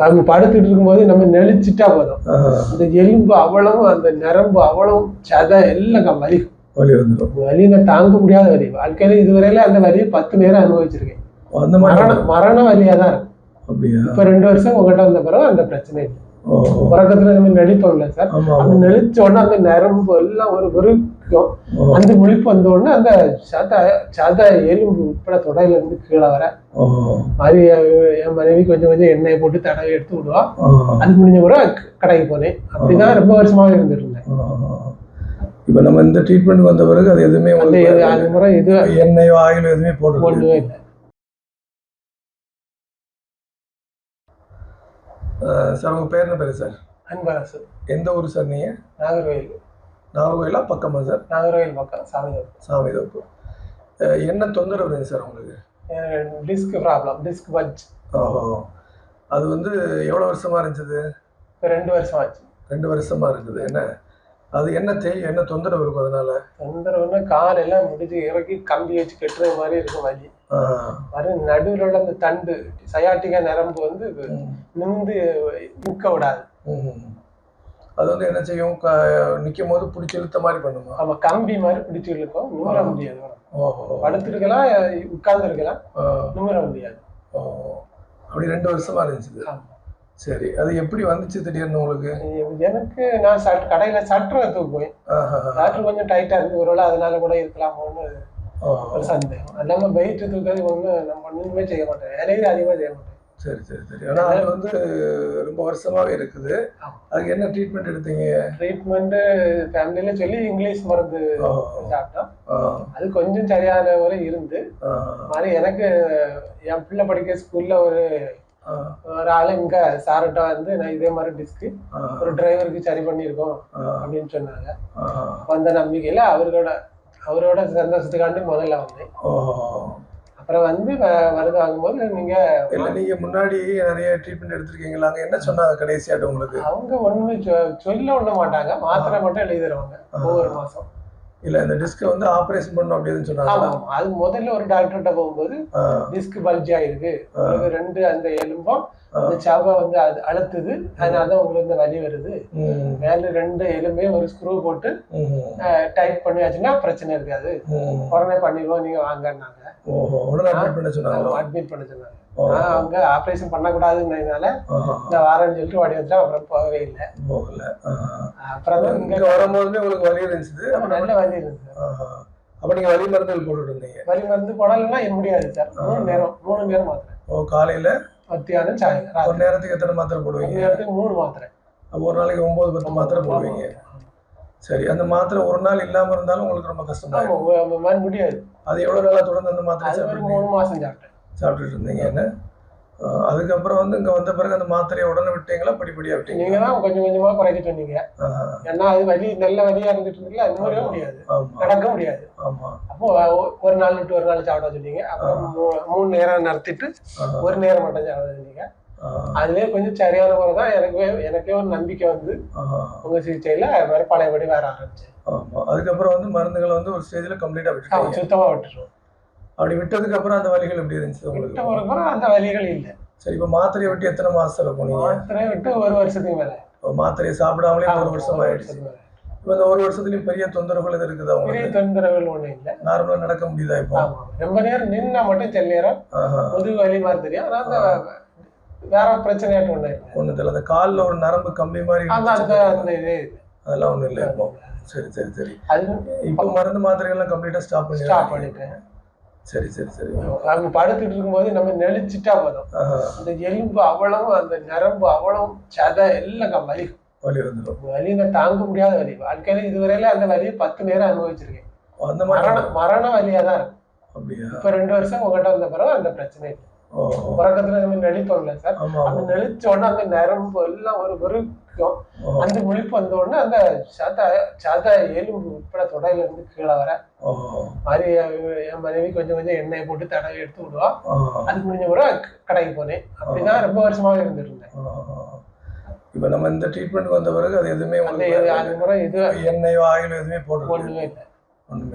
அவங்க படுத்துட்டு இருக்கும்போது நம்ம நெளிச்சிட்டா போதும். அந்த எலும்பு அவ்வளவும் அந்த நரம்பு அவ்வளவும் சதை எல்லாம் க- வலி. வந்துடும். வலி நான் தாங்க முடியாத வலி. வாழ்க்கையில இதுவரையில அந்த வலியை பத்து நேரம் அனுபவிச்சிருக்கேன். அந்த மரண மரண வலியா தான் இருக்கும். இப்ப ரெண்டு வருஷம் உங்ககிட்ட வந்த பிறகு அந்த பிரச்சனை இல்லை. உறக்கத்துல நம்ம நடிப்போம்ல சார். அந்த நெளிச்ச உடனே அந்த நரம்பு எல்லாம் ஒரு வெறுக்கும் ஓ, அந்த முழிப்பு வந்த உடனே அந்த சத சத எலும்பு உட்பட தொடையில இருந்து கீழே வர மாதிரி என் மனைவி கொஞ்சம் கொஞ்சம் எண்ணெயை போட்டு தடவை எடுத்து விடுவா. அது முடிஞ்ச பிறகு கடைக்கு போனேன். அப்படிதான் ரொம்ப வருஷமாக இருந்துட்டு இருந்தேன். இப்ப நம்ம இந்த ட்ரீட்மெண்ட் வந்த பிறகு அது எதுவுமே அந்த முறை இது எண்ணெயோ ஆயிலோ எதுவுமே போட்டு ஒண்ணுமே இல்லை. சார் உங்க பேர் என்ன பேரு சார்? அன்பரசு. எந்த ஊர் சார் நீங்க? நாகர்கோயில் நாகர்கோயிலா பக்கமா சார்? நாகர்கோயில் பக்கம் சாமி சாமி தோப்பு என்ன தொந்தரவு இருந்துச்சு சார் உங்களுக்கு? டிஸ்க் ப்ராப்ளம் டிஸ்க் பஞ்ச் ஓஹோ. அது வந்து எவ்வளோ வருஷமா இருந்துச்சு இப்போ ரெண்டு வருஷம் ஆச்சு. ரெண்டு வருஷமா இருக்குது என்ன? அது என்ன தேய் என்ன தொந்தரவு இருக்கும் அதனால? தொந்தரவுன்னா காலெல்லாம் முடிஞ்சு இறக்கி கம்பி வச்சு கட்டுற மாதிரி இருக்கும் வலி. ஆஹ், அது நடுவில் உள்ள அந்த தண்டு சயாட்டிகா நரம்பு வந்து நிமிந்து நிற்க விடாது. அது வந்து என்ன செய்யும்? க- நிக்கும் போது பிடிச்சி இழுத்த மாதிரி பண்ணுமா? நம்ம கம்பி மாதிரி பிடிச்சு இழுக்கும். நிமிர முடியாது ஓஹோ. படுத்துருக்கலாம் உட்கார்ந்து இருக்கலாம் ஆஹ், நிமிர முடியாது. ஓ. அப்படி ரெண்டு வருஷமா இருந்துச்சு. சரி. அது எப்படி வந்துச்சு திடீர்னு உங்களுக்கு? எனக்கு நான் சட் கடையில சட்டரை தூக்குவேன் ஆஹா, டாக்டர் கொஞ்சம் டைட்டா இருந்து ஒருவேளை அதனால கூட இருக்கலாமோன்னு. ஒரு சந்தேகம். அல்லாம வெயிட் தூக்கிறது ஒண்ணு நம்ம ஒண்ணுமே செய்ய மாட்டேன் வேலையே அதிகமா செய்ய மாட்டேன் சரி சரி சரி. ஆனா அது வந்து ரொம்ப வருஷமாவே இருக்குது. அதுக்கு என்ன ட்ரீட்மெண்ட் எடுத்தீங்க? ட்ரீட்மெண்ட் ஃபேமிலியில சொல்லி இங்கிலீஷ் மருந்து சாப்பிட்டோம். அது கொஞ்சம் சரியான வரை இருந்து. மாதிரி எனக்கு என் பிள்ளை படிக்க ஸ்கூல்ல ஒரு ஒரு ஆளு இங்க சார்கிட்ட வந்து நான் இதே மாதிரி டிஸ்க் ஒரு டிரைவருக்கு சரி பண்ணியிருக்கோம் அப்படின்னு சொன்னாங்க. வந்த நம்பிக்கையில அவரோட அவரோட சந்தோஷத்துக்காண்டி முதல்ல வந்தேன். அப்புறம் வந்து வ- மருந்து வாங்கும்போது நீங்க இல்ல நீங்க முன்னாடி நிறைய ட்ரீட்மெண்ட் எடுத்திருக்கீங்களா? அங்க என்ன சொன்னாங்க கடைசியாட்டு உங்களுக்கு? அவங்க ஒண்ணுமே சொல்ல ஒண்ண மாட்டாங்க. மாத்திரை மட்டும் எழுதி தருவாங்க ஒவ்வொரு மாசம். இல்ல இந்த டிஸ்கை வந்து ஆபரேஷன் பண்ணணும் அப்படின்னு சொன்னாங்க. அது முதல்ல ஒரு டாக்டர்கிட்ட போகும்போது டிஸ்க் பல்ஜ் ஆயிருக்கு. ரெண்டு அந்த எலும்பும் அந்த சவை வந்து அது அழுத்துது. அதனாலதான் உங்களுக்கு இந்த வலி வருது. மேல ரெண்டு எலும்பையும் ஒரு ஸ்க்ரூ போட்டு டைட் பண்ணியாச்சுன்னா பிரச்சனை இருக்காது. உடனே பண்ணிடுவோம் நீங்க வாங்கன்னாங்க. ஓஹோ. உடனே அட்மிட் பண்ண சொன்னாங்களோ? அட்மிட் பண்ண சொன்னாங்க. அவங்க ஆபரேஷன் பண்ணக்கூடாதுன்றதுனால ஆஹா. இந்த வாரம்னு சொல்லிட்டு ஓடி வந்துட்டேன் அப்புறம் போகவே இல்லை. போகல. அப்புறம் இங்க வரும்போதுமே உங்களுக்கு வலி இருந்துச்சு. நல்ல வலி இருந்துச்சு. அப்ப நீங்க வலி மருந்துகள் போட்டுட்டு இருந்தீங்க. வலி மருந்து போடலைன்னா முடியாது சார். மூணு நேரம் மூணு நேரம் மாத்திரை. ஓ காலையில? மத்தியானம் சாயங்காலம் ஒரு நேரத்துக்கு எத்தனை மாத்திரை போடுவீங்க? நேரத்துக்கு மூணு மாத்திரை. ஒரு நாளைக்கு ஒன்பது பத்து மாத்திரை போடுவீங்க. சரி அந்த மாத்திரை ஒரு நாள் இல்லாம இருந்தாலும் உங்களுக்கு ரொம்ப கஷ்டமா முடியாது அது எவ்வளவு நாளா தொடர்ந்து அந்த மாத்திரை மூணு மாசம் சாப்பிட்டேன். சாப்பிட்டுட்டு இருந்தீங்க. என்ன? ஆஹ் அதுக்கப்புறம் வந்து இங்க வந்த பிறகு அந்த மாத்திரையை உடனே விட்டீங்களா? படிப்படியா விட்டீங்க நீங்க தான் கொஞ்சம் கொஞ்சமா குறைக்க சொன்னீங்க ஏன்னா அது வலி நல்ல வலியா இருந்துட்டு இருக்குல்ல அது மாதிரியே முடியாது. நடக்க முடியாது. ஆமா. அப்போ ஒரு நாள் விட்டு ஒரு நாள் சாப்பிட சொன்னீங்க. அப்புறம் மூணு நேரம் நடத்திட்டு ஒரு நேரம் மட்டும் சாப்பிட சொன்னீங்க. அதுலயே கொஞ்சம் சரியான முறை தான் எனக்கு எனக்கே ஒரு நம்பிக்கை வந்து ஆஹ் உங்க சிகிச்சையில வேற பழையபடி வேற ஆரம்பிச்சு ஆமா. அதுக்கப்புறம் வந்து மருந்துகளை வந்து ஒரு ஸ்டேஜ்ல கம்ப்ளீட்டா விட்டுட்டீங்க. சுத்தமா விட்டுருவோம் அப்படி விட்டதுக்கு அப்புறம் அந்த வலிகள் எப்படி இருந்துச்சு உங்களுக்கு? பிறகு அந்த வலிகள் இல்லை. சரி இப்ப மாத்திரையை விட்டு எத்தனை மாசத்துல போனீங்க? மாத்திரை விட்டு ஒரு வருஷத்துக்கு மேல. மாத்திரையை சாப்பிடாமலே ஒரு வருஷம் ஆயிடுச்சு. இப்ப இந்த ஒரு வருஷத்துலயும் பெரிய தொந்தரவுகள் எதுவும் இருக்குதா பெரிய தொந்தரவுகள் ஒண்ணும் இல்லை. நார்மலா நடக்க முடியுதா இப்போ? ரொம்ப நேரம் நின்னா மட்டும் சில நேரம். முதுகு வலி மாதிரி தெரியும். ஆனா அந்த வேற பிரச்சனையாட்டு இல்லை. ஒண்ணு தெரியல. அந்த கால்ல ஒரு நரம்பு கம்பி மாதிரி அந்த அந்த இதே. அதெல்லாம் ஒண்ணும் இல்லை இப்போ. சரி சரி சரி. அது இப்போ மருந்து மாத்திரைகள்லாம் கம்ப்ளீட்டா ஸ்டாப் பண்ணி ஸ்டாப் பண்ணிட்டேன். சரி சரி சரி. அவங்க படுத்துட்டு இருக்கும்போது நம்ம நெளிச்சிட்டா போதும். அந்த எலும்பு அவ்வளவு அந்த நரம்பு அவ்வளவு சதை எல்லாம் க- வலி வந்துடும் வலி நான் தாங்க முடியாத வலி. வாழ்க்கையில இதுவரையில அந்த வலியை பத்து நேரம் அனுபவிச்சிருக்கேன். அந்த மரண மரண வலியா தான் இருக்கும். இப்ப ரெண்டு வருஷம் உங்ககிட்ட வந்த பிறகு அந்த பிரச்சனை இல்லை. உறக்கத்துல நம்ம நெளிப்போம்ல சார். அந்த நெளிச்ச உடனே அந்த நரம்பு எல்லாம் ஒரு வெறுக்கும் ஓ, அந்த முழிப்பு வந்த உடனே அந்த சத சத எலும்பு உட்பட தொடையில இருந்து கீழே வர மாதிரி என் மனைவி கொஞ்சம் கொஞ்சம் எண்ணெயை போட்டு தடவை எடுத்து விடுவா. அது முடிஞ்ச பிறகு கடைக்கு போனேன். அப்படிதான் ரொம்ப வருஷமாக இருந்துட்டு இருந்தேன். இப்ப நம்ம இந்த ட்ரீட்மெண்ட் வந்த பிறகு அது எதுவுமே எண்ணெயோ ஆயிலோ எதுவுமே போடுறது ஒண்ணுமே இல்லை. ஒண்ணுமே